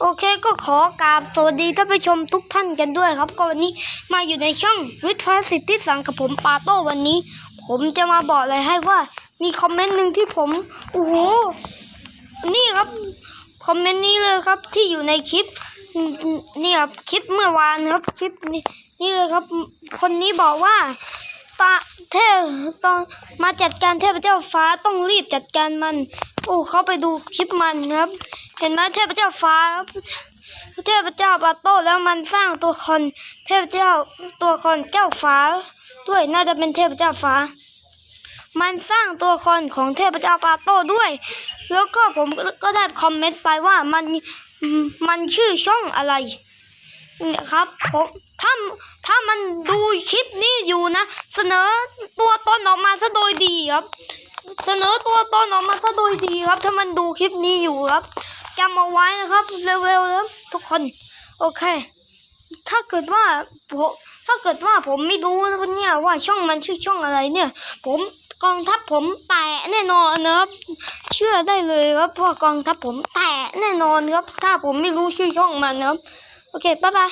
โอเคก็ขอกราบสวัสดีท่านผู้ชมทุกท่านกันด้วยครับ ก็วันนี้มาอยู่ในช่องวิทยาสิทธิสังกับผมปาโต้วันนี้ ผมจะมาบอกอะไรให้ว่า มีคอมเมนต์หนึ่งที่ผมโอ้โหนี่ครับคอมเมนต์นี้เลยครับที่อยู่ในคลิปนี่ครับคลิปเมื่อวานครับคลิปนี้นี่เลยครับ คนนี้บอกว่าปะเทพต้องมาจัดการเทพเจ้าฟ้าต้องรีบจัดการมัน โอ้เขาไปดูคลิปมันครับ เห็นไหมเทพเจ้าฟ้าเทพเจ้าปาโต้แล้วมันสร้างตัวคน เทพเจ้าตัวคนเจ้าฟ้า ด้วยน่าจะเป็นเทพเจ้าฟ้า มันสร้างตัวคนของเทพเจ้าปาโต้ด้วย แล้วก็ผมก็ได้คอมเมนต์ไปว่ามันมันชื่อช่องอะไรเนี่ยครับผมถ้าถ้ามันดูคลิปนี้อยู่นะ เสนอตัวตนออกมาซะโดยดีครับ เสนอตัวตนออกมาซะโดยดีครับ ถ้ามันดูคลิปนี้อยู่ครับำเอาไว้นะครับเร็วๆนะทุกคน โอเค ถ้าเกิดว่าผมถ้าเกิดว่าผมไม่รู้นะเนี่ยว่าช่องมันชื่อช่องอะไรเนี่ย ผมกองทัพผมแตะแน่นอนนะครับ เชื่อได้เลยครับว่ากองทัพผมแตะแน่นอนครับ ถ้าผมไม่รู้ชื่อช่องมันนะครับ โอเคบ๊ายบาย